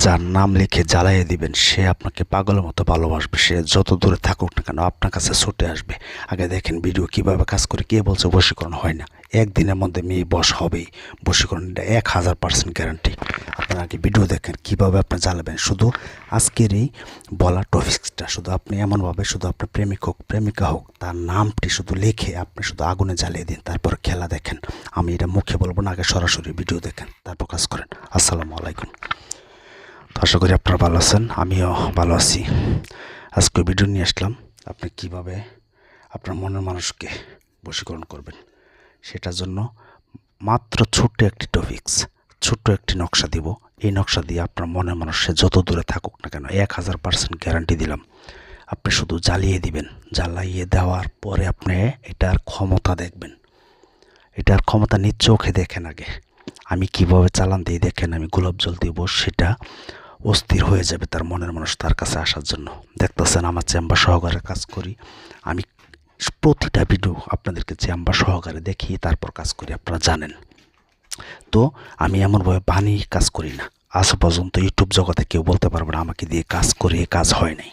যার নাম লিখে জ্বালাইয়ে দিবেন, সে আপনাকে পাগলের মতো ভালোবাসবে, সে যত দূরে থাকুক না কেন আপনার কাছে ছুটে আসবে। আগে দেখেন ভিডিও কীভাবে কাজ করে, কে বলছে বশীকরণ হয় না। একদিনের মধ্যে মেয়ে বস হবেই বশীকরণ এটা এক হাজার পার্সেন্ট গ্যারান্টি আপনারা আগে ভিডিও দেখেন কীভাবে আপনি জ্বালাবেন। শুধু আজকের এই বলা টপিক্সটা শুধু আপনি এমনভাবে, শুধু আপনার প্রেমিক হোক, প্রেমিকা হোক, তার নামটি শুধু লিখে আপনি শুধু আগুনে জ্বালিয়ে দিন, তারপর খেলা দেখেন। আমি এটা মুখে বলব না, আগে সরাসরি ভিডিও দেখেন, তারপর কাজ করেন। আসসালামু আলাইকুম। আশা করি আপনারা ভালো আছেন, আমিও ভালো আছি। আজকে ভিডিও নিয়ে আসলাম, আপনি কীভাবে আপনার মনের মানুষকে বশীকরণ করবেন, সেটার জন্য মাত্র ছোট্ট একটি টপিক্স ছোট্ট একটি নকশা দিব। এই নকশা দিয়ে আপনার মনের মানুষ যত দূরে থাকুক না কেন, এক হাজার পার্সেন্ট গ্যারান্টি দিলাম। আপনি শুধু জ্বালিয়ে দিবেন, জ্বালাইয়ে দেওয়ার পরে আপনি এটার ক্ষমতা দেখবেন। এটার ক্ষমতা নিজ চোখে দেখেন আগে। আমি কীভাবে চালান দিয়ে দেখেন, আমি গোলাপ জল দিব, সেটা অস্থির হয়ে যাবে তার মনের মানুষ তার কাছে আসার জন্য। দেখতেছেন আমার চেম্বার সহকারে কাজ করি। আমি প্রতিটা ভিডিও আপনাদেরকে চেম্বার সহকারে দেখিয়ে তারপর কাজ করি, আপনারা জানেন। তো আমি এমনভাবে বানিয়ে কাজ করি না। আজ পর্যন্ত ইউটিউব জগতে কেউ বলতে পারবে না, আমাকে দিয়ে কাজ করে কাজ হয় নাই।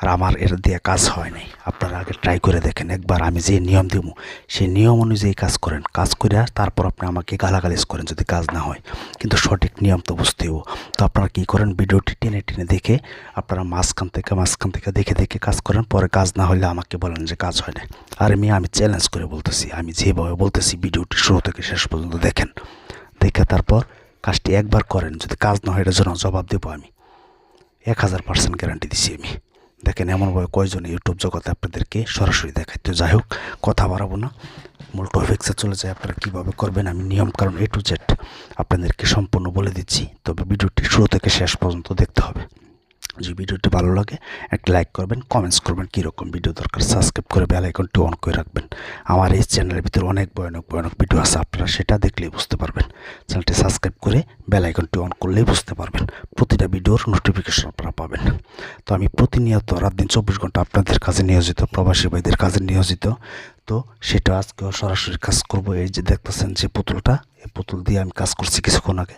আর আমার এর দিয়ে কাজ হয় নাই আপনারা আগে ট্রাই করে দেখেন। একবার আমি যে নিয়ম দিব সেই নিয়ম অনুযায়ী কাজ করেন। কাজ করে তারপর আপনি আমাকে গালাগালিজ করেন যদি কাজ না হয়। কিন্তু সঠিক নিয়ম তো বুঝতেও তো আপনারা কী করেন? ভিডিওটি টেনে টেনে দেখে, আপনারা মাঝখান থেকে মাঝখান থেকে দেখে দেখে কাজ করেন। পরে কাজ না হলে আমাকে বলেন যে কাজ হয় না। আর আমি আমি চ্যালেঞ্জ করে বলতেছি, আমি যেভাবে বলতেছি ভিডিওটি শুরু থেকে শেষ পর্যন্ত দেখেন। দেখে তারপর কাজটি একবার করেন। যদি কাজ না হয়, এটার জন্য জবাব দেবো আমি। এক হাজার পার্সেন্ট গ্যারান্টি দিছি আমি। দেখেন এমনভাবে কয়জন ইউটিউব জগতে আপনাদেরকে সরাসরি দেখায়। তো যাই হোক, কথা বাড়াবো না। মূল টপিক্সে চলে যায় আপনারা কীভাবে করবেন আমি নিয়ম কারণ এ টু জেড আপনাদেরকে সম্পূর্ণ বলে দিচ্ছি। তবে ভিডিওটি শুরু থেকে শেষ পর্যন্ত দেখতে হবে। যদি ভিডিওটি ভালো লাগে, একটা লাইক করবেন কমেন্টস করবেন কীরকম ভিডিও দরকার সাবস্ক্রাইব করে বেল আইকনটি অন করে রাখবেন। আমার এই চ্যানেলের ভিতরে অনেক ভয়ানক ভয়ানক ভিডিও আছে, আপনারা সেটা দেখলেই বুঝতে পারবেন। চ্যানেলটি সাবস্ক্রাইব করে বেল আইকনটি অন করলেই বুঝতে পারবেন, প্রতিটা ভিডিওর নোটিফিকেশন আপনারা পাবেন। তো আমি প্রতিনিয়ত রাত দিন চব্বিশ ঘণ্টা আপনাদের কাজে নিয়োজিত, প্রবাসী ভাইদের কাজে নিয়োজিত তো সেটা আজকেও সরাসরি কাজ করব। এই যে দেখতেছেন যে পুতুলটা, এই পুতুল দিয়ে আমি কাজ করছি কিছুক্ষণ আগে।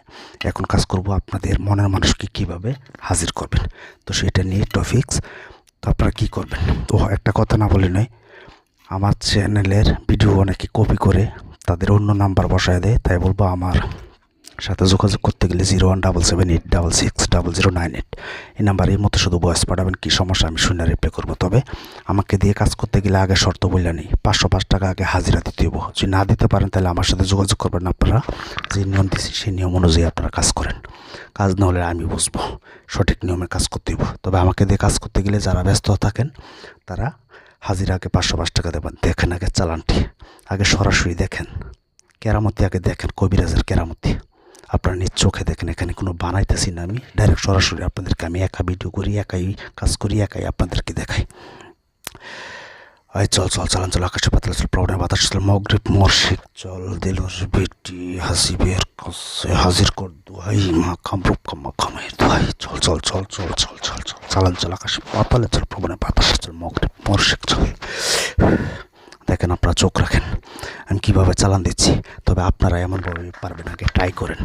এখন কাজ করব আপনাদের মনের মানুষকে কীভাবে হাজির করবেন। তো সেটা নিয়ে টপিক্স, তো আপনারা কী করবেন? তো একটা কথা না বলে নয়, আমার চ্যানেলের ভিডিও অনেকে কপি করে তাদের অন্য নাম্বার বসায় দেয়, তাই বলব আমার। সাথে যোগাযোগ করতে গেলে zero one double seven eight double six double zero nine eight. এই নাম্বার এই মতো শুধু বয়স পাঠাবেন, কী সমস্যা আমি শুনে রিপ্লাই করব। তবে আমাকে দিয়ে কাজ করতে গেলে আগে শর্ত বললে নেই। পাঁচশো পাঁচ টাকা আগে হাজিরা দিতে হব যদি না দিতে পারেন তাহলে আমার সাথে যোগাযোগ করবেন আপনারা। যে নিয়ম দিছি সেই নিয়ম অনুযায়ী আপনারা কাজ করেন। কাজ না হলে আমি বুঝব। সঠিক নিয়মে কাজ করতে হব তবে আমাকে দিয়ে কাজ করতে গেলে যারা ব্যস্ত থাকেন, তারা হাজিরা আগে পাঁচশো পাঁচ টাকা দেবেন। দেখেন আগে চালানটি। আগে সরাসরি দেখেন। কেরামতি আগে দেখেন, কবিরাজের কেরামতি। আপনারা নিজ চোখে দেখেন, এখানে কোনো বানাইতেছি না আমি। ডাইরেক্ট সরাসরি আপনাদেরকে আমি একা ভিডিও করি, একাই কাজ করি, একাই আপনাদেরকে দেখাই। আয়, চল চল, চালান, চল, আকাশে পাতলা, চল প্রবণে বাতাস, চল, মগরিব মর্শিক চল, দিলর বেটি, হাসিবের কসে হাজির কর দুহাই, মা কামরূপ কাম্মা খামের দুহাই। চল চল চল চল চল চল চল, চালান, চল, আকাশে পাতালে, চল প্রবণে বাতাস, চল, মগরিব মর্শিক চল দেখেন আপনারা চোখ রাখেন আমি কীভাবে চালান দিচ্ছি, তবে আপনারা এমনভাবে পারবেন আগে ট্রাই করেন।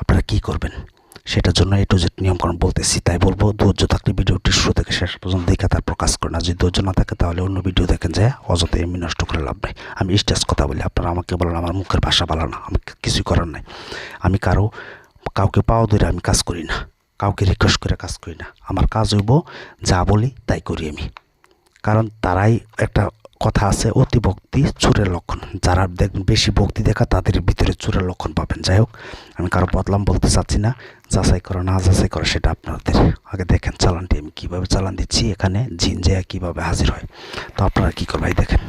আপনারা কি করবেন? সেটার জন্য এ টু জেড নিয়মকরণ বলতেছি, তাই বলব, ধৈর্য থাকলে ভিডিওটি শুরু থেকে শেষ পর্যন্ত দেখে তারপর কাজ করেন। আর যদি ধৈর্য না থাকে, তাহলে অন্য ভিডিও দেখেন যে অযথা এমনি নষ্ট করে লাভ নেই। আমি স্টেজ কথা বলি, আপনারা আমাকে বলেন, আমার মুখের ভাষা ভালো না, আমি কিছুই করার নাই। আমি কারও, কাউকে পাওয়া ধরে আমি কাজ করি না, কাউকে রিকোয়েস্ট করে কাজ করি না। আমার কাজ হইব, যা বলি তাই করি আমি। কারণ তারাই একটা কথা আছে অতি ভক্তি চুরের লক্ষণ যারা দেখবেন বেশি ভক্তি দেখা তাদের ভিতরে চুরের লক্ষণ পাবেন যাই হোক আমি কারও বদলাম বলতে চাচ্ছি না যাচাই করো না যাচাই করো সেটা আপনাদের আগে দেখেন চালানটি আমি কীভাবে চালান দিচ্ছি এখানে জিন যে কীভাবে হাজির হয় তো আপনারা কী করবেন দেখেন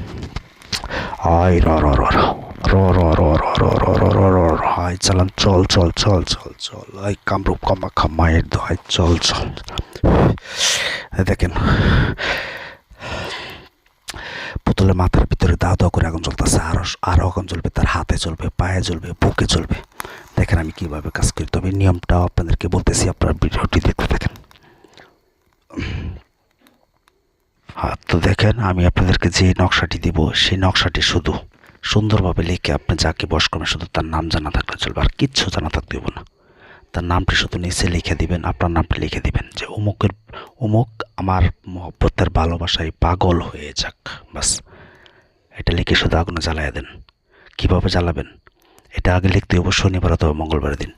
আয় র র র র র র র র র চালান চল চল চল চল চল আই কামরূপ কামাখা মায়ের দোহাই চল চল দেখেন পুতুলের মাথার ভিতরে দাও দাও করে আগুন জ্বলতেছে আরও আরও আগুন জ্বলবে তার হাতে চলবে, পায়ে জ্বলবে বুকে চলবে। দেখেন আমি কীভাবে কাজ করি। তবে নিয়মটাও আপনাদেরকে বলতেছি, আপনার ভিডিওটি দেখতে থাকেন। হ্যাঁ তো দেখেন আমি আপনাদেরকে যে নকশাটি দিব, সেই নকশাটি শুধু সুন্দরভাবে লিখে আপনি যাকে বস করবেন, শুধু তার নাম জানা থাকলে চলবে, আর কিচ্ছু জানা থাকতে হবে না। তার নামটি শুধু নিচে লিখে দিবেন, আপনার নামটি লিখে দিবেন, যে অমুকের অমুক আমার মহব্বতের ভালোবাসায় পাগল হয়ে যাক, বাস। এটা লিখে শুধু আগুনে জ্বালাইয়া দেন। কীভাবে জ্বালাবেন? এটা আগে লিখতে হবে, শনিবার অথবা মঙ্গলবার দিন।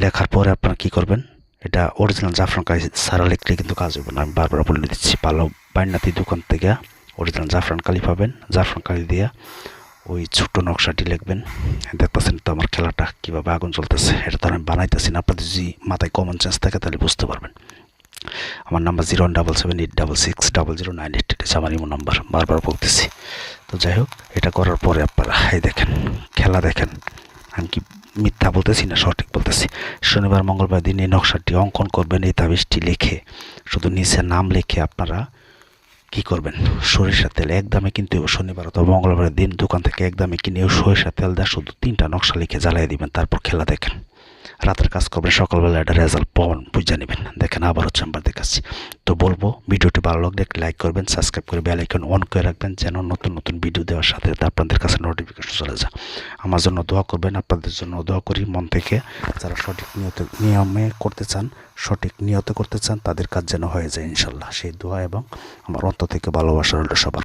লেখার পরে আপনারা কী করবেন? এটা অরিজিনাল জাফরান কালি সারা লিখলে কিন্তু কাজ হবে না, আমি বারবার বলে দিচ্ছি। ভালো বাইনাতি দোকান থেকে অরিজিনাল জাফরান কালি পাবেন, জাফরান কালি দিয়ে ওই ছোট্ট নকশাটি লিখবেন। দেখতেছেন তো আমার খেলাটা কীভাবে আগুন চলতেছে এটা তো আমি বানাইতেছি না, আপনাদের যদি মাথায় কমন সেন্স থাকে তাহলে বুঝতে পারবেন। আমার number zero double seven eight double six double zero nine eight আমার ইমো নাম্বার, বারবার বলতেছি। তো যাই হোক, এটা করার পরে আপনারা, এই দেখেন, খেলা দেখেন। আমি কি মিথ্যা বলতেছি না সঠিক বলতেছি? শনিবার, মঙ্গলবার দিন এই নকশাটি অঙ্কন করবেন, এই তাবিজটি লিখে, শুধু নিচে নাম লিখে আপনারা কি করবেন? সরিষার তেল এক দামে কিনতে শনিবার অথবা মঙ্গলবারের দিন দোকান থেকে এক দামে কিনে সরিষার তেল দেওয়া শুধু তিনটা নকশা লিখে জ্বালিয়ে দিবেন, তারপর খেলা দেখেন। রাতের কাজ করবেন সকালবেলা একটা রেজাল্ট পাবেন, বুঝে নেবেন। দেখেন আবার হচ্ছে আমরা দেখাচ্ছি তো বলব, ভিডিওটি ভালো লাগলে লাইক করবেন সাবস্ক্রাইব করে বেল আইকন অন করে রাখবেন, যেন নতুন নতুন ভিডিও দেওয়ার সাথে সাথে আপনাদের কাছে নোটিফিকেশন চলে যায়। আমার জন্য দোয়া করবেন, আপনাদের জন্য দোয়া করি, মন থেকে যারা সঠিক নিয়ত, নিয়মে করতে চান, সঠিক নিয়ত করতে চান, তাদের কাজ যেন হয়ে যায় ইনশাল্লাহ। সেই দোয়া এবং আমার অন্ত থেকে ভালোবাসা রইল সবার